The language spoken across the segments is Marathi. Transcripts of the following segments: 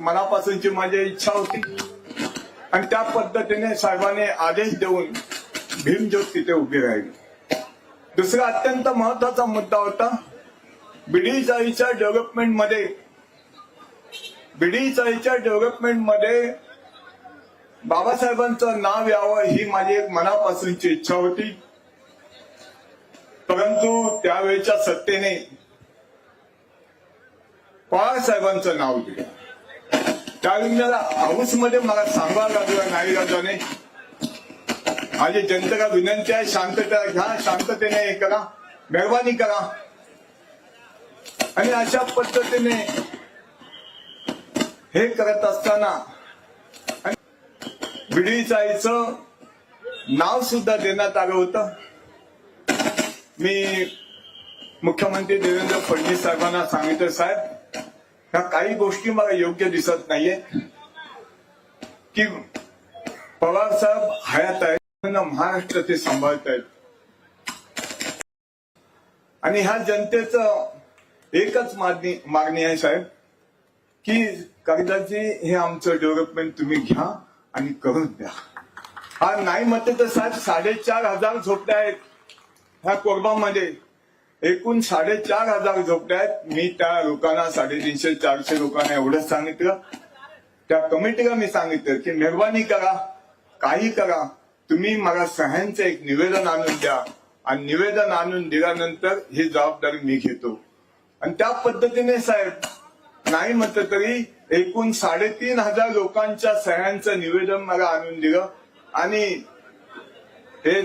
मनापासूनची माझी इच्छा होती. आणि त्या पद्धतीने साहेबांनी आदेश देऊन भीमज्योत तिथे उभी राहिली. दुसरा अत्यंत महत्त्वाचा मुद्दा होता. बिडी चाळीच्या डेव्हलपमेंटमध्ये बिडी डेव्हलपमेंटमध्ये बाबासाहेबांचं नाव यावं ही माझी एक मनापासूनची इच्छा होती. परंतु त्यावेळेच्या सत्तेने बाळासाहेबांचं नाव दिलं. त्यावेळी हाऊसमध्ये मला सांगावं लागलं नाही राजाने. माझी जनतेला विनंती आहे शांतता घ्या शांततेने हे करा मेहरबानी करा. आणि अशा पद्धतीने हे करत असताना बिडी नाव सुद्धा देण्यात आलं होतं. मी मुख्यमंत्री देवेंद्र फडणवीस साहेबांना सांगितलं साहेब ह्या काही गोष्टी मला योग्य दिसत नाहीये. की पवार साहेब हयात आहेत त्यांना महाराष्ट्र ते सांभाळत आहेत. आणि ह्या जनतेचं एकच मागणी मागणी आहे साहेब की कागदाची हे आमचं डेव्हलपमेंट तुम्ही घ्या आणि करून द्या. हा नाही म्हणते तर साहेब साडेचार हजार झोपड्या आहेत ह्या कोरबामध्ये. एकूण साडेचार हजार झोपड्या आहेत. मी त्या लोकांना साडेतीनशे चारशे लोकांना एवढंच सांगितलं. त्या कमिटीला मी सांगितलं की मेहरबानी करा काही करा. तुम्ही मला सह्यांचं एक निवेदन आणून द्या. आणि निवेदन आणून दिल्यानंतर ही जबाबदारी मी घेतो. आणि त्या पद्धतीने साहेब नाही म्हटलं तरी एकूण साडेतीन हजार लोकांच्या सह्यांचं निवेदन मला आणून दिलं. आणि हे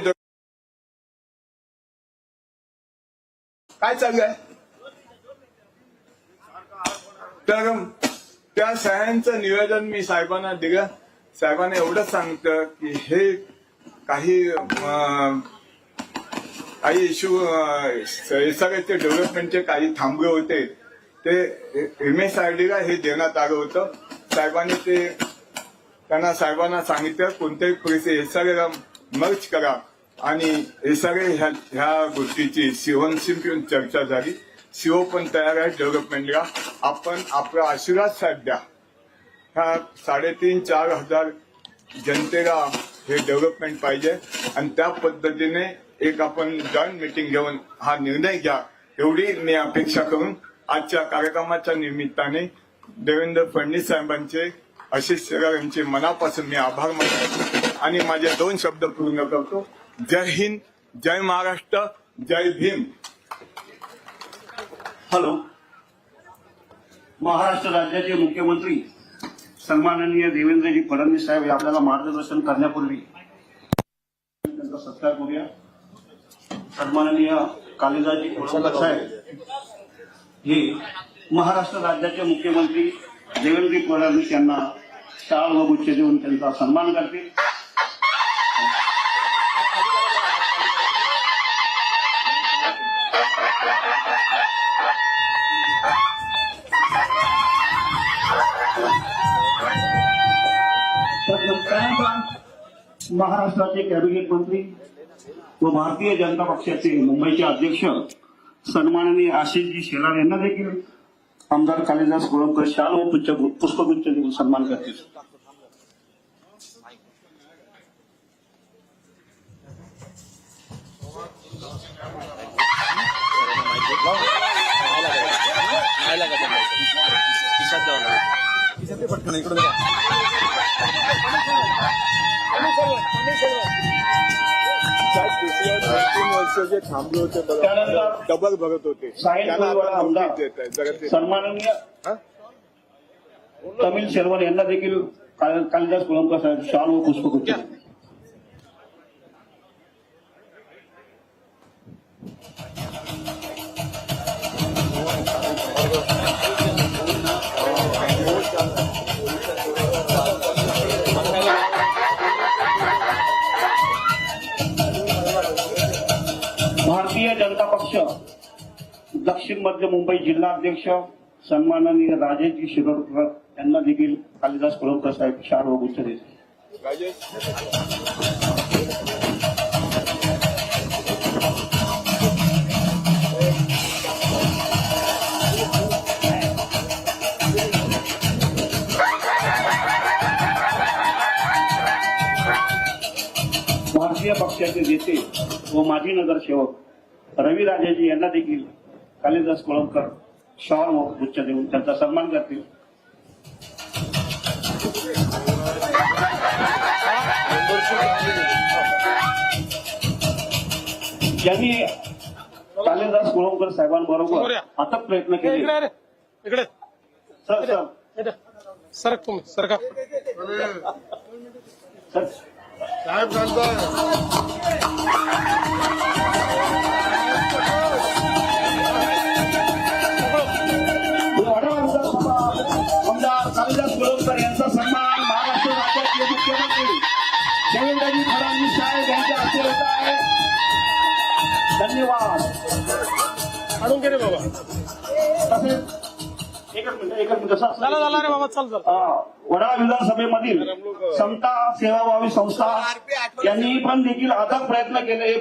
काय चालू आहे? तर त्या सह्यांचं निवेदन मी साहेबांना दिलं. साहेबांना एवढंच सांगतं की हे काही काही इश्यू एसआरएचे डेव्हलपमेंटचे काही थांबले होते. ते एम एस आय डीला हे देण्यात आलं होतं. साहेबांनी ते त्यांना साहेबांना सांगितलं कोणत्याही परिस्थिती आय मर्च करा. आणि एसआरए ह्या ह्या गोष्टीची सीओनशी घेऊन चर्चा झाली. सीओ पण तयार आहे डेव्हलपमेंटला आपण आपला आशीर्वाद साहेब द्या. ह्या साडेतीन चार हजार जनतेला हे डेव्हलपमेंट पाहिजे. आणि त्या पद्धतीने एक आपण जॉईंट मिटिंग घेऊन हा निर्णय घ्या. एवढी मी अपेक्षा करून आजच्या कार्यक्रमाच्या निमित्ताने देवेंद्र फडणवीस साहेबांचे आशिष शेलार यांचे मनापासून मी आभार मानतो. आणि माझे दोन शब्द पूर्ण करतो. जय हिंद जय महाराष्ट्र जय भीम। हॅलो. महाराष्ट्र राज्याचे मुख्यमंत्री सन्माननीय देवेंद्रजी फडणवीस साहेब हे आपल्याला मार्गदर्शन करण्यापूर्वी त्यांचा सत्कार करूया. सन्माननीय कालिदाजी कोळंबकर साहेब हे महाराष्ट्र राज्याचे मुख्यमंत्री देवेंद्र फडणवीस यांना शाल व गुच्छ देऊन त्यांचा सन्मान करतील. महाराष्ट्राचे कॅबिनेट मंत्री व भारतीय जनता पक्षाचे मुंबईचे अध्यक्ष सन्माननीय आशिषजी शेलार देखील आमदार कालिदास कोळंबकर शाल व पुष्प पुष्पगुच्छ देऊन सन्मान करतील तीन वर्ष जे थांबले होते बघा डबल भरत होते त्यांना आता नोटीस देत आहे सन्माननीय तमिल शेरवाल यांना देखील काल- कालिदास कोळंबकर साहेब शाल व पुष्पगुच्छ दक्षिण मध्य मुंबई जिल्हाध्यक्ष सन्माननीय राजेजी शिरोडकर यांना देखील कालिदास कोळंबकर साहेब शाळ व देत. भारतीय पक्षाचे नेते व माजी नगरसेवक रवी राजेजी यांना देखील कालिदास कोळंबकर शॉल व गुच्छ देऊन त्यांचा सन्मान करतील. ज्यांनी कालिदास कोळंबकर साहेबांबरोबर अथक प्रयत्न केले. इकडे सर सर. सरक तुम्ही सर साहेब देवेंद्रजी फडणवीस साहेब यांच्या हस्ते होत आहे. धन्यवाद. आणून घे रे बाबा. तसेच एकच मिनिट एकच मिनिट सर झाला झाला रे बाबा चल चल. अ, वडाळा विधानसभेमधील समता सेवाभावी संस्था यांनी पण देखील अथक प्रयत्न केले.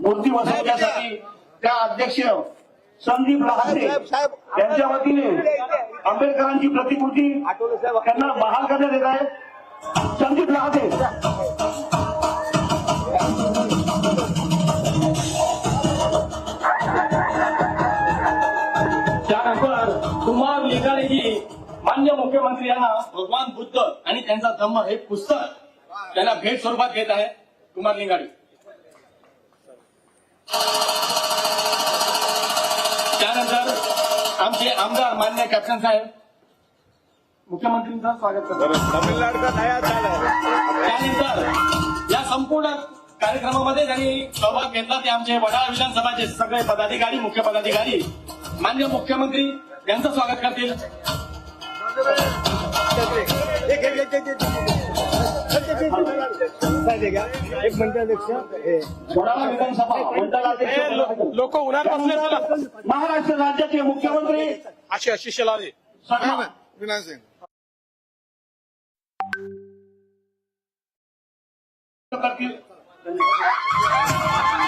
मूर्ती बसवण्यासाठी त्या अध्यक्ष संदीप लहाटे यांच्या वतीने आंबेडकरांची प्रतिकृती त्यांना बहाल करण्यात येत आहे. संदीप लहाटे कुमार मान्य मुख्यमंत्री यांना भगवान बुद्ध आणि त्यांचा धम्म हे पुस्तक. त्यांना भेट स्वरूपात घेत आहे कुमार लिंगाडी त्यानंतर आमचे आमदार मान्य कॅप्टन साहेब मुख्यमंत्रींचं स्वागत करतात तमिळनाडू का नया साल है त्यानंतर या संपूर्ण कार्यक्रमामध्ये ज्यांनी सहभाग घेतला ते आमचे वडाळा विधानसभाचे सगळे पदाधिकारी मुख्य पदाधिकारी मान्य मुख्यमंत्री यांचं स्वागत करतील. वडाळा विधानसभा मंडळाचे लोक उन्हात बसले चला महाराष्ट्र राज्याचे मुख्यमंत्री अशी अशी शेला रे सन्मान विनायक करतील महाकारुणी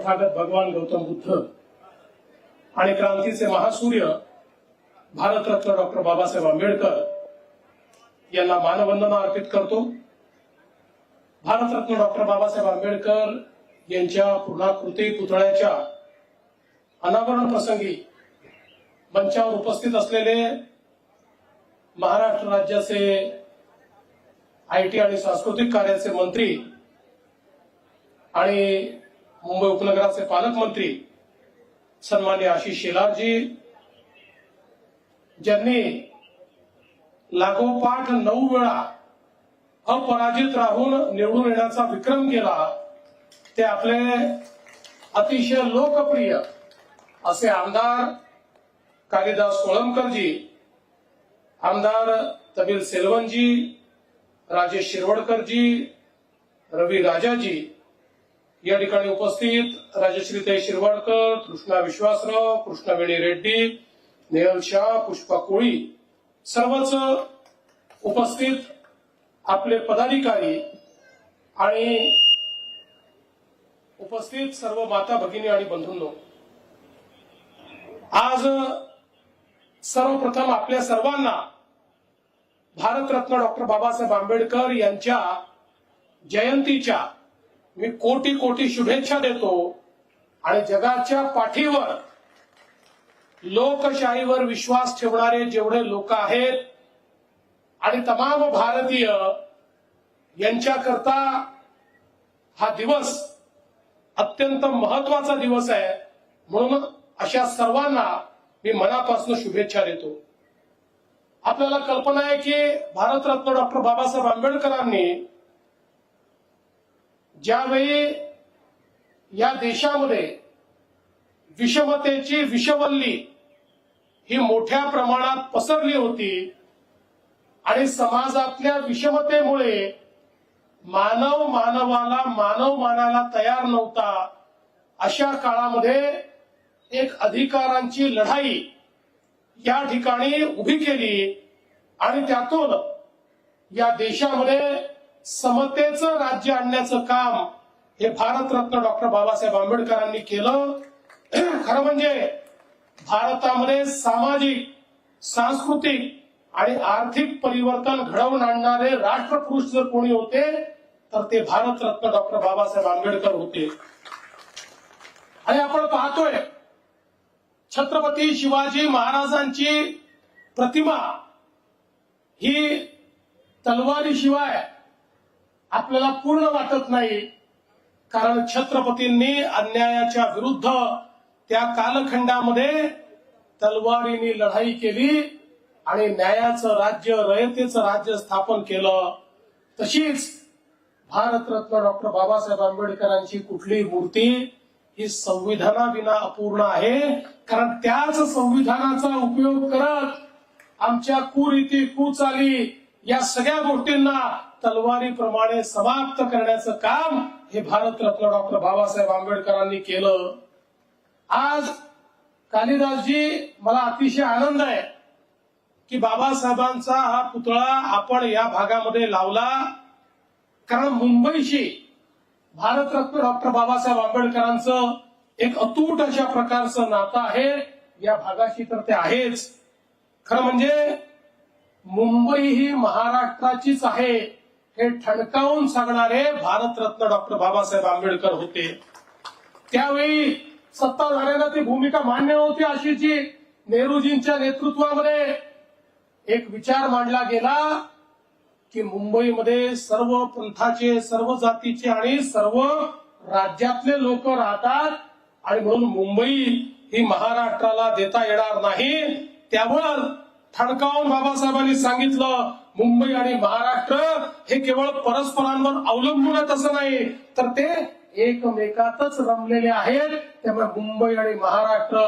तथागत भगवान गौतम बुद्ध आणि क्रांतीचे महासूर्य भारतरत्न डॉक्टर बाबासाहेब आंबेडकर यांना मानवंदना अर्पित करतो. भारतरत्न डॉक्टर बाबासाहेब आंबेडकर यांच्या पूर्णाकृती पुतळ्याच्या अनावरण प्रसंगी मंचावर उपस्थित असलेले महाराष्ट्र राज्याचे आयटी आणि सांस्कृतिक कार्याचे मंत्री आणि मुंबई उपनगराचे पालकमंत्री सन्मान्य आशिष शेलारजी ज्यांनी लागोपाठ नऊ वेळा अपराजित राहून निवडून येण्याचा विक्रम केला ते आपले अतिशय लोकप्रिय असे आमदार कालिदास कोळंबकरजी आमदार तमिल सेलवनजी राजेश शिरवडकरजी रवी राजाजी या ठिकाणी उपस्थित राजश्रीताई शिरवाडकर कृष्णा विश्वासराव कृष्णावेणी रेड्डी नेहल शाह पुष्पा कोळी सर्वच उपस्थित आपले पदाधिकारी आणि उपस्थित सर्व माता भगिनी आणि बंधूंनो आज सर्वप्रथम आपल्या सर्वांना भारतरत्न डॉक्टर बाबासाहेब आंबेडकर यांच्या जयंतीच्या मी कोटी कोटी शुभेच्छा देतो. आणि जगाच्या पाठीवर लोकशाहीवर विश्वास ठेवणारे जेवढे लोक आहेत आणि तमाम भारतीय यांच्याकरता हा दिवस अत्यंत महत्त्वाचा दिवस आहे. म्हणून अशा सर्वांना मी मनापासून शुभेच्छा देतो. आपल्याला कल्पना आहे की भारतरत्न डॉक्टर बाबासाहेब आंबेडकरांनी ज्यावेळी या देशामध्ये विषमतेची विषवल्ली ही मोठ्या प्रमाणात पसरली होती आणि समाजातल्या विषमतेमुळे मानव मानवाला मानव मानाला तयार नव्हता अशा काळामध्ये एक अधिकारांची लढाई या ठिकाणी उभी केली आणि त्यातून या देशामध्ये समतेचं राज्य आणण्याचं काम हे भारतरत्न डॉक्टर बाबासाहेब आंबेडकरांनी केलं. खरं म्हणजे भारतामध्ये सामाजिक सांस्कृतिक आणि आर्थिक परिवर्तन घडवून आणणारे राष्ट्रपुरुष जर कोणी होते तर ते भारतरत्न डॉक्टर बाबासाहेब आंबेडकर होते. आणि आपण पाहतोय छत्रपती शिवाजी महाराजांची प्रतिमा ही तलवारीशिवाय आपल्याला पूर्ण वाटत नाही. कारण छत्रपतींनी अन्यायाच्या विरुद्ध त्या कालखंडामध्ये तलवारीने लढाई केली आणि न्यायाचं राज्य रयतेचं राज्य स्थापन केलं. तशीच भारतरत्न डॉक्टर बाबासाहेब आंबेडकरांची कुठली मूर्ती ही संविधानाविना अपूर्ण आहे. कारण त्याच संविधानाचा उपयोग करत आमच्या कुरीती कुचाली या सगळ्या गोष्टींना तलवारीप्रमाणे समाप्त करण्याचं काम हे भारतरत्न डॉक्टर बाबासाहेब आंबेडकरांनी केलं. आज कालिदासजी मला अतिशय आनंद आहे की बाबासाहेबांचा हा पुतळा आपण या भागामध्ये लावला. कारण मुंबईशी भारतरत्न डॉक्टर बाबासाहेब आंबेडकरांचं एक अतूट अशा प्रकारचं नातं आहे. या भागाशी तर ते आहेच. खरं म्हणजे मुंबई ही महाराष्ट्राचीच आहे. हे ठणकावून सांगणारे भारतरत्न डॉक्टर बाबासाहेब आंबेडकर होते. त्यावेळी सत्ताधाऱ्यांना ती भूमिका मान्य होती अशी जी नेहरूजींच्या नेतृत्वामध्ये एक विचार मांडला गेला की मुंबईमध्ये सर्व पंथाचे सर्व जातीचे आणि सर्व राज्यातले लोक राहतात आणि म्हणून मुंबई ही महाराष्ट्राला देता येणार नाही. त्यावर ठणकावून बाबासाहेबांनी सांगितलं मुंबई आणि महाराष्ट्र हे केवळ परस्परांवर अवलंबून आहेत असं नाही. तर ते एकमेकातच रमलेले आहेत. त्यामुळे मुंबई आणि महाराष्ट्र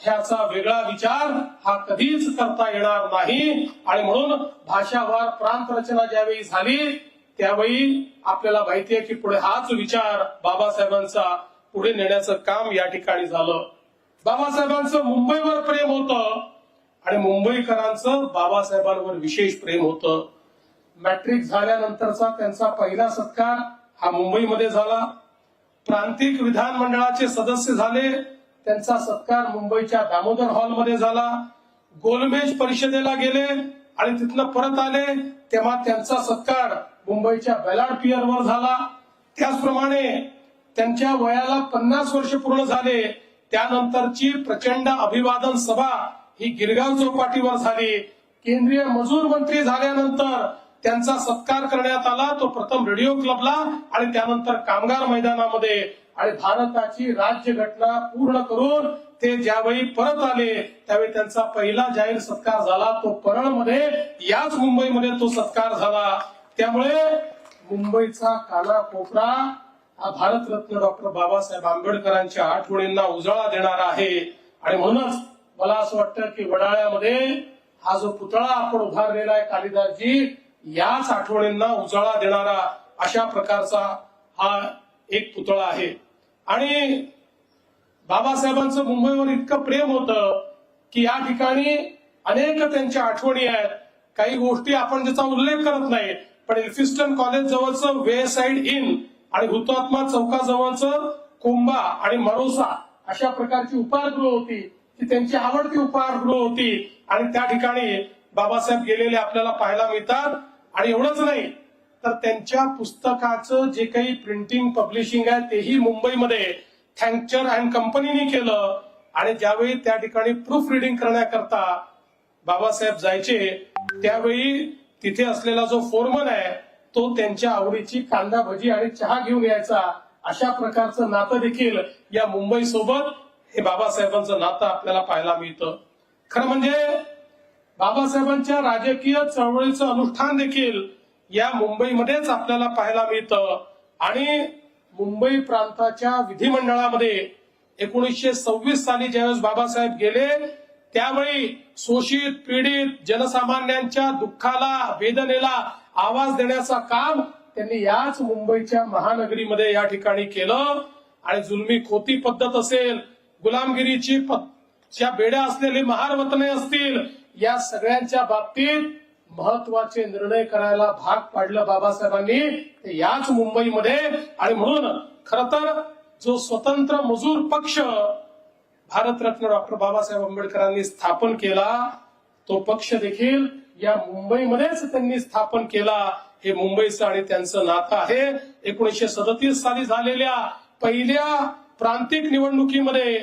ह्याचा वेगळा विचार हा कधीच करता येणार नाही. आणि म्हणून भाषावार प्रांत रचना ज्यावेळी झाली त्यावेळी आपल्याला माहिती आहे की पुढे हाच विचार बाबासाहेबांचा पुढे नेण्याचं काम या ठिकाणी झालं. बाबासाहेबांचं मुंबईवर प्रेम होतं. आणि मुंबईकरांचं बाबासाहेबांवर विशेष प्रेम होतं. मॅट्रिक झाल्यानंतरचा त्यांचा पहिला सत्कार हा मुंबईमध्ये झाला. प्रांतिक विधानमंडळाचे सदस्य झाले. त्यांचा सत्कार मुंबईच्या दामोदर हॉलमध्ये झाला. गोलमेज परिषदेला गेले आणि तिथनं परत आले. तेव्हा त्यांचा सत्कार मुंबईच्या बेलाड पियरवर झाला. त्याचप्रमाणे त्यांच्या वयाला पन्नास वर्ष पूर्ण झाले. त्यानंतरची प्रचंड अभिवादन सभा ही गिरगाव चौपाटीवर झाली. केंद्रीय मजूर मंत्री झाल्यानंतर त्यांचा सत्कार करण्यात आला. तो प्रथम रेडिओ क्लबला आणि त्यानंतर कामगार मैदानामध्ये. आणि भारताची राज्यघटना पूर्ण करून ते ज्यावेळी परत आले त्यावेळी त्यांचा पहिला जाहीर सत्कार झाला. तो परळमध्ये याच मुंबईमध्ये तो सत्कार झाला. त्यामुळे मुंबईचा कानाकोपरा हा भारतरत्न डॉक्टर बाबासाहेब आंबेडकरांच्या आठवणींना उजाळा देणारा आहे. आणि म्हणूनच मला असं वाटतं की वडाळ्यामध्ये हा जो पुतळा आपण उभारलेला आहे कालिदासजी याच आठवणींना उजाळा देणारा अशा प्रकारचा हा एक पुतळा आहे. आणि बाबासाहेबांचं मुंबईवर इतकं प्रेम होतं की या ठिकाणी अनेक त्यांच्या आठवणी आहेत. काही गोष्टी आपण ज्याचा उल्लेख करत नाही पण एल्फिस्टन कॉलेज जवळचं वे साइड इन आणि हुतात्मा चौकाजवळचं कोंबा आणि मरोसा अशा प्रकारची उपहारगृह होती. ती त्यांची आवडती उपहारगृह होती. आणि त्या ठिकाणी बाबासाहेब गेलेले आपल्याला पाहायला मिळतात. आणि एवढंच नाही तर त्यांच्या पुस्तकाचं जे काही प्रिंटिंग पब्लिशिंग आहे तेही मुंबईमध्ये थँक्चर अँड कंपनीने केलं. आणि ज्यावेळी त्या ठिकाणी प्रूफ रिडिंग करण्याकरता बाबासाहेब जायचे त्यावेळी तिथे असलेला जो फोरमन आहे तो त्यांच्या आवडीची कांदा भजी आणि चहा घेऊन यायचा. अशा प्रकारचं नातं देखील या मुंबई सोबत हे बाबासाहेबांचं नातं आपल्याला पाहायला मिळतं. खरं म्हणजे बाबासाहेबांच्या राजकीय चळवळीचं अनुष्ठान देखील या मुंबईमध्येच आपल्याला पाहायला मिळतं. आणि मुंबई प्रांताच्या विधिमंडळामध्ये एकोणीसशे सव्वीस साली ज्यावेळेस बाबासाहेब गेले त्यावेळी शोषित पीडित जनसामान्यांच्या दुःखाला वेदनेला आवाज देण्याचं काम त्यांनी याच मुंबईच्या महानगरीमध्ये या ठिकाणी केलं. आणि जुलमी खोती पद्धत असेल गुलामगिरीची ज्या बेड्या असलेली महार वतने असतील या सगळ्यांच्या बाबतीत महत्त्वाचे निर्णय करायला भाग पाडलं बाबासाहेबांनी ते याच मुंबईमध्ये. आणि म्हणून खर तर जो स्वतंत्र मजूर पक्ष भारतरत्न डॉक्टर बाबासाहेब आंबेडकरांनी स्थापन केला तो पक्ष देखील या मुंबईमध्येच त्यांनी स्थापन केला. हे मुंबईचं आणि त्यांचं नातं आहे. एकोणीसशे सदतीस साली झालेल्या पहिल्या प्रांतिक निवडणुकीमध्ये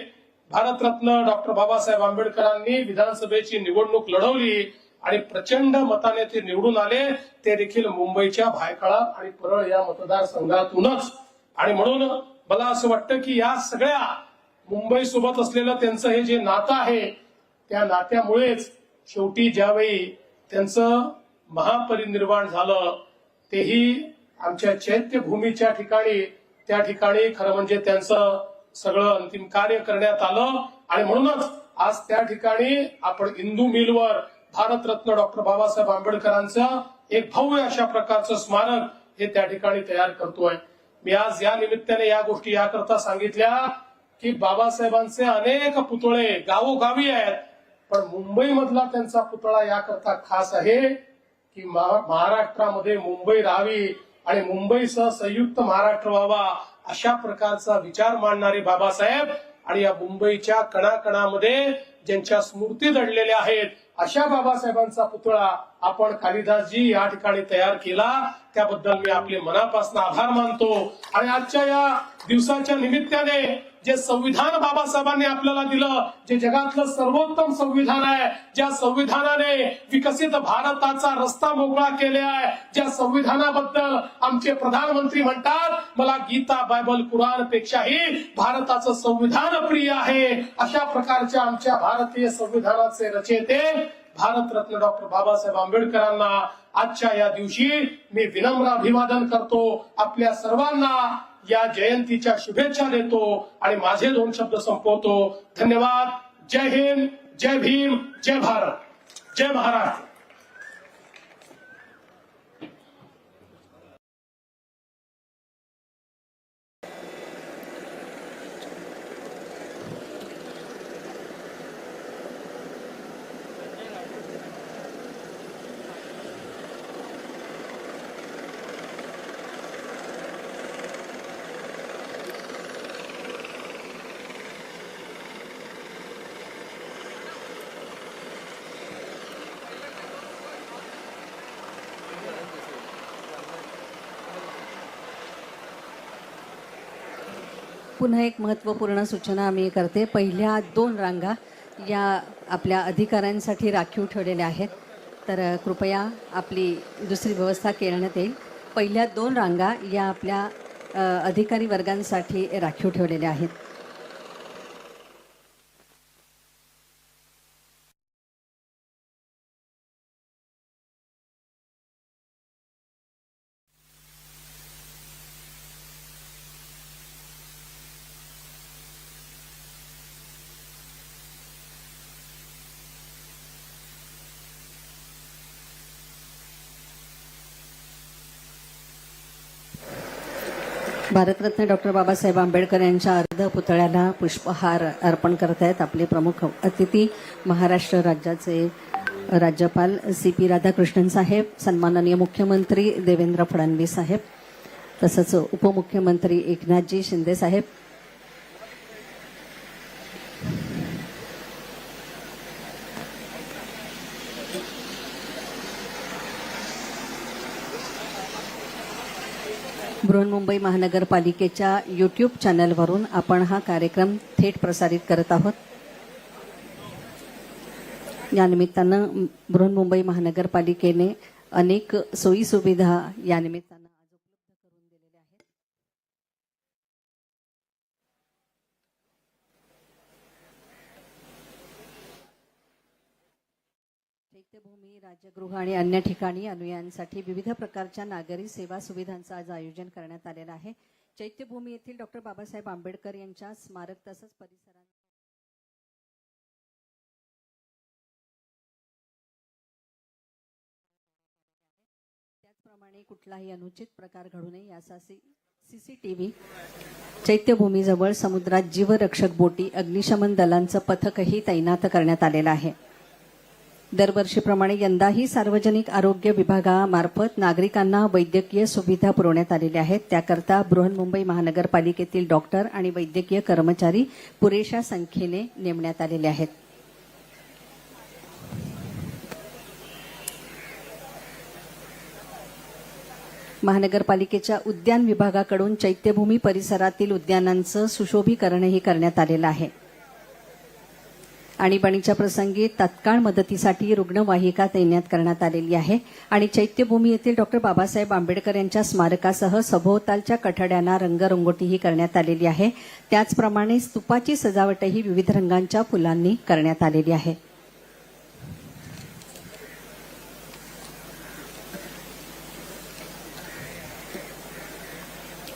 भारतरत्न डॉक्टर बाबासाहेब आंबेडकरांनी विधानसभेची निवडणूक लढवली आणि प्रचंड मताने ते निवडून आले ते देखील मुंबईच्या भायखळा आणि परळ या मतदारसंघातूनच. आणि म्हणून मला असं वाटतं की या सगळ्या मुंबई सोबत असलेलं त्यांचं हे जे नातं आहे त्या नात्यामुळेच शेवटी ज्यावेळी त्यांचं महापरिनिर्वाण झालं तेही आमच्या चैत्यभूमीच्या ठिकाणी त्या ठिकाणी खरं म्हणजे त्यांचं सगळं अंतिम कार्य करण्यात आलं. आणि म्हणूनच आज त्या ठिकाणी आपण इंदू मिलवर भारतरत्न डॉक्टर बाबासाहेब आंबेडकरांचं एक भव्य अशा प्रकारचं स्मारक हे त्या ठिकाणी तयार करतोय. मी आज या निमित्ताने या गोष्टी याकरता सांगितल्या की बाबासाहेबांचे अनेक पुतळे गावोगावी आहेत पण मुंबईमधला त्यांचा पुतळा याकरता खास आहे की महाराष्ट्रामध्ये मुंबई राहावी आणि मुंबईसह संयुक्त महाराष्ट्र व्हावा अशा प्रकारचा विचार मांडणारे बाबासाहेब आणि या मुंबईच्या कणाकणामध्ये ज्यांच्या स्मृती दडलेल्या आहेत अशा बाबासाहेबांचा पुतळा आपण कालिदासजी या ठिकाणी तयार केला. त्याबद्दल मी आपले मनापासून आभार मानतो. आणि आजच्या या दिवसाच्या निमित्ताने जे संविधान बाबासाहेबांनी आपल्याला दिलं जे जगातलं सर्वोत्तम संविधान आहे ज्या संविधानाने विकसित भारताचा रस्ता मोकळा केला आहे ज्या संविधानाबद्दल आमचे प्रधानमंत्री म्हणतात मला गीता बायबल कुराण पेक्षाही भारताचं संविधान प्रिय आहे. अशा प्रकारच्या आमच्या भारतीय संविधानाचे रचयते भारतरत्न डॉक्टर बाबासाहेब आंबेडकरांना आजच्या या दिवशी मी विनम्र अभिवादन करतो. आपल्या सर्वांना या जयंतीच्या शुभेच्छा देतो आणि माझे दोन शब्द संपवतो. धन्यवाद. जय हिंद. जय भीम. जय भारत. जय महाराष्ट्र. पुन्हा एक महत्त्वपूर्ण सूचना मी करते. पहिल्या दोन रांगा या आपल्या अधिकाऱ्यांसाठी राखीव ठेवलेल्या आहेत. तर कृपया आपली दुसरी व्यवस्था करण्यात येईल पहिल्या दोन रांगा या आपल्या अधिकारी वर्गांसाठी राखीव ठेवलेल्या आहेत. भारतरत्न डॉक्टर बाबासाहेब आंबेडकर यांच्या अर्ध पुतळ्याला पुष्पहार अर्पण करत आहेत आपले प्रमुख अतिथी महाराष्ट्र राज्याचे राज्यपाल सी पी राधाकृष्णन साहेब सन्माननीय मुख्यमंत्री देवेंद्र फडणवीस साहेब तसंच उपमुख्यमंत्री एकनाथजी शिंदे साहेब बृहन्मुंबई महानगरपालिकेच्या यूट्यूब चॅनलवरून आपण हा कार्यक्रम थेट प्रसारित करत आहोत. यानिमित्तानं बृहन्मुंबई महानगरपालिकेने अनेक सोयी सुविधा या निमित्तानं आज उपलब्ध करून दिलेल्या आहेत राज्यगृह आणि अन्य ठिकाणी अनुयायांसाठी विविध प्रकारच्या नागरी सेवा सुविधांचं आज आयोजन करण्यात आलेलं आहे. चैत्यभूमी येथील डॉक्टर बाबासाहेब आंबेडकर यांच्या स्मारक तसंच परिसरात त्याचप्रमाणे कुठलाही अनुचित प्रकार घडू नये यासाठी सीसीटीव्ही चैत्यभूमीजवळ समुद्रात जीवरक्षक बोटी अग्निशमन दलांचं पथकही तैनात करण्यात आलेलं आहे. दरवर्षीप्रमाणे यंदाही सार्वजनिक आरोग्य विभागामार्फत नागरिकांना वैद्यकीय सुविधा पुरवण्यात आलेल्या आहेत. त्याकरता बृहन्मुंबई महानगरपालिकेतील डॉक्टर आणि वैद्यकीय कर्मचारी पुरेशा संख्येने नेमण्यात आलेले आहेत. महानगरपालिकेच्या उद्यान विभागाकडून चैत्यभूमी परिसरातील उद्यानांचं सुशोभीकरणही करण्यात आलेलं आहे. आणीबाणीच्या प्रसंगी तत्काळ मदतीसाठी रुग्णवाहिका तैनात करण्यात आलेली आहे. आणि चैत्यभूमी येथील डॉक्टर बाबासाहेब आंबेडकर यांच्या स्मारकासह सभोवतालच्या कठड्यांना रंगरंगोटीही करण्यात आलेली आहे. त्याचप्रमाणे स्तूपाची सजावटही विविध रंगांच्या फुलांनी करण्यात आलेली आहे.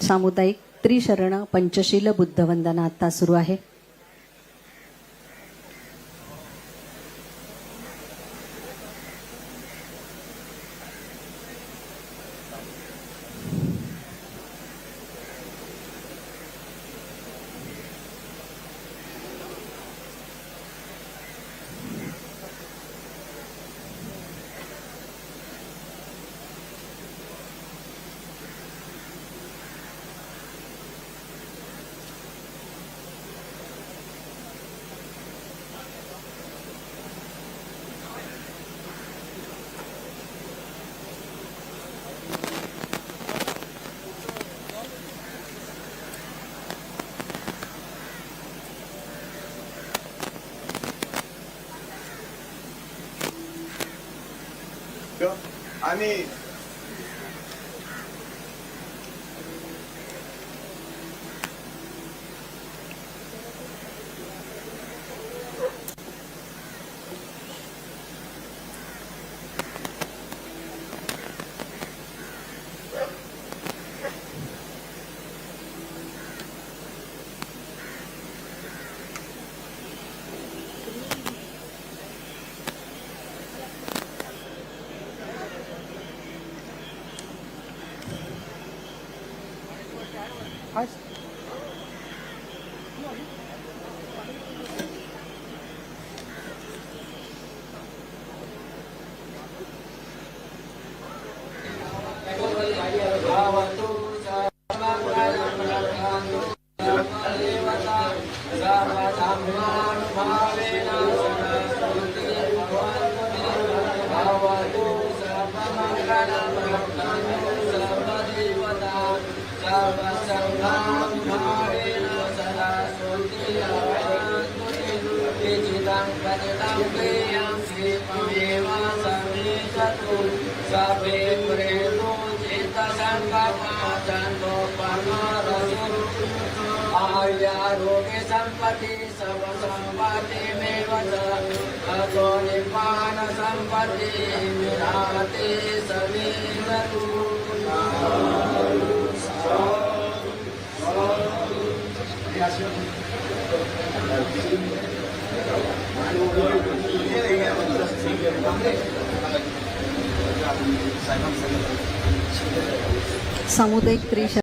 सामुदायिक त्रिशरण पंचशील बुद्धवंदना आता सुरू आहे. आणि सामुदायिक त्रिशा